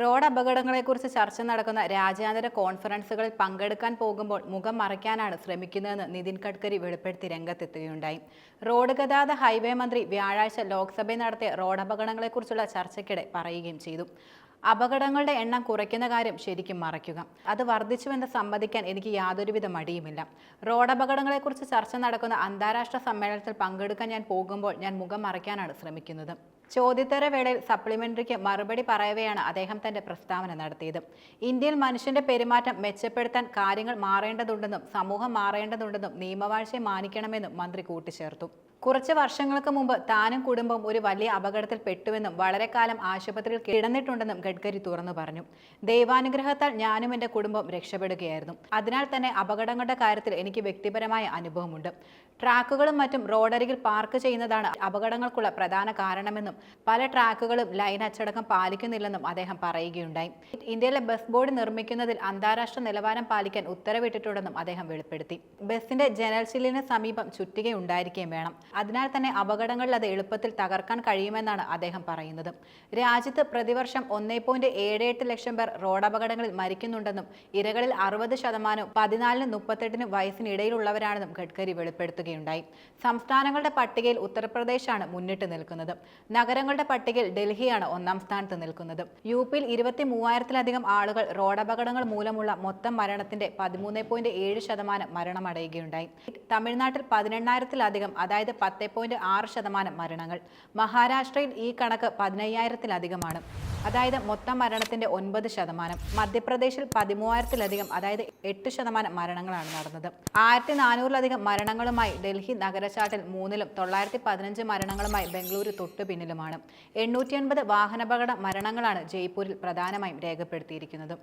Road അപകടങ്ങളെക്കുറിച്ച് ചർച്ച നടക്കുന്ന രാജ്യാന്തര കോൺഫറൻസുകളിൽ പങ്കെടുക്കാൻ പോകുമ്പോൾ മുഖം മറയ്ക്കാനാണ് ശ്രമിക്കുന്നതെന്ന് നിതിൻ ഗഡ്കരി വെളിപ്പെടുത്തി രംഗത്തെത്തുകയുണ്ടായി. റോഡ് ഗതാഗത ഹൈവേ മന്ത്രി വ്യാഴാഴ്ച ലോക്സഭയിൽ നടത്തിയ റോഡ് അപകടങ്ങളെക്കുറിച്ചുള്ള ചർച്ചയ്ക്കിടെ പറയുകയും ചെയ്തു. അപകടങ്ങളുടെ എണ്ണം കുറയ്ക്കുന്ന കാര്യം ശരിക്കും മറയ്ക്കുക. അത് വർദ്ധിച്ചുവെന്ന് സമ്മതിക്കാൻ എനിക്ക് യാതൊരുവിധ മടിയുമില്ല. റോഡപകടങ്ങളെക്കുറിച്ച് ചർച്ച നടക്കുന്ന അന്താരാഷ്ട്ര സമ്മേളനത്തിൽ പങ്കെടുക്കാൻ ഞാൻ പോകുമ്പോൾ ഞാൻ മുഖം മറയ്ക്കാനാണ് ശ്രമിക്കുന്നത്. ചോദ്യോത്തര വേളയിൽ സപ്ലിമെന്ററിക്ക് മറുപടി പറയവെയാണ് അദ്ദേഹം തന്റെ പ്രസ്താവന നടത്തിയത്. ഇന്ത്യയിൽ മനുഷ്യന്റെ പെരുമാറ്റം മെച്ചപ്പെടുത്താൻ കാര്യങ്ങൾ മാറേണ്ടതുണ്ടെന്നും സമൂഹം മാറേണ്ടതുണ്ടെന്നും നിയമവാഴ്ചയെ മാനിക്കണമെന്നും മന്ത്രി കൂട്ടിച്ചേർത്തു. കുറച്ച് വർഷങ്ങൾക്ക് മുമ്പ് താനും കുടുംബം ഒരു വലിയ അപകടത്തിൽ പെട്ടുവെന്നും വളരെ കാലം ആശുപത്രിയിൽ കിടന്നിട്ടുണ്ടെന്നും ഗഡ്കരി തുറന്നു പറഞ്ഞു. ദൈവാനുഗ്രഹത്താൽ ഞാനും എന്റെ കുടുംബം രക്ഷപ്പെടുകയായിരുന്നു. അതിനാൽ തന്നെ അപകടങ്ങളുടെ കാര്യത്തിൽ എനിക്ക് വ്യക്തിപരമായ അനുഭവമുണ്ട്. ട്രാക്കുകളും മറ്റും റോഡരികിൽ പാർക്ക് ചെയ്യുന്നതാണ് അപകടങ്ങൾക്കുള്ള പ്രധാന കാരണമെന്നും പല ട്രാക്കുകളും ലൈൻ അച്ചടക്കം പാലിക്കുന്നില്ലെന്നും അദ്ദേഹം പറയുകയുണ്ടായി. ഇന്ത്യയിലെ ബസ് ബോർഡ് നിർമ്മിക്കുന്നതിൽ അന്താരാഷ്ട്ര നിലവാരം പാലിക്കാൻ ഉത്തരവിട്ടിട്ടുണ്ടെന്നും അദ്ദേഹം വെളിപ്പെടുത്തി. ബസിന്റെ ജനൽ ചില്ലിന് സമീപം ചുറ്റികയുണ്ടായിരിക്കുകയും വേണം. അതിനാൽ തന്നെ അപകടങ്ങളിൽ അത് എളുപ്പത്തിൽ തകർക്കാൻ കഴിയുമെന്നാണ് അദ്ദേഹം പറയുന്നത്. രാജ്യത്ത് പ്രതിവർഷം ഒന്നേ പോയിന്റ് ഏഴ് എട്ട് ലക്ഷം പേർ റോഡപകടങ്ങളിൽ മരിക്കുന്നുണ്ടെന്നും ഇരകളിൽ അറുപത് ശതമാനവും പതിനാലിനും മുപ്പത്തെട്ടിനും വയസ്സിനിടയിലുള്ളവരാണെന്നും ഗഡ്കരി വെളിപ്പെടുത്തുകയുണ്ടായി. സംസ്ഥാനങ്ങളുടെ പട്ടികയിൽ ഉത്തർപ്രദേശാണ് മുന്നിട്ട് നിൽക്കുന്നത്. നഗരങ്ങളുടെ പട്ടികയിൽ ഡൽഹിയാണ് ഒന്നാം സ്ഥാനത്ത് നിൽക്കുന്നത്. യു പിയിൽ ഇരുപത്തി മൂവായിരത്തിലധികം ആളുകൾ റോഡപകടങ്ങൾ മൂലമുള്ള മൊത്തം മരണത്തിന്റെ പതിമൂന്ന് പോയിന്റ് ഏഴ് ശതമാനം മരണമടയുകയുണ്ടായി. തമിഴ്നാട്ടിൽ പതിനെണ്ണായിരത്തിലധികം അതായത് പത്ത് പോയിന്റ് ആറ് ശതമാനം മരണങ്ങൾ. മഹാരാഷ്ട്രയിൽ ഈ കണക്ക് പതിനയ്യായിരത്തിലധികമാണ്. അതായത് മൊത്തം മരണത്തിന്റെ ഒൻപത് ശതമാനം. മധ്യപ്രദേശിൽ പതിമൂവായിരത്തിലധികം അതായത് എട്ട് ശതമാനം മരണങ്ങളാണ് നടന്നത്. ആയിരത്തി നാനൂറിലധികം മരണങ്ങളുമായി ഡൽഹി നഗരചാട്ടിൽ മൂന്നിലും തൊള്ളായിരത്തി പതിനഞ്ച് മരണങ്ങളുമായി ബംഗളൂരു തൊട്ടു പിന്നിലുമാണ്. എണ്ണൂറ്റി അൻപത് വാഹനാപകട മരണങ്ങളാണ് ജയ്പൂരിൽ പ്രധാനമായും രേഖപ്പെടുത്തിയിരിക്കുന്നത്.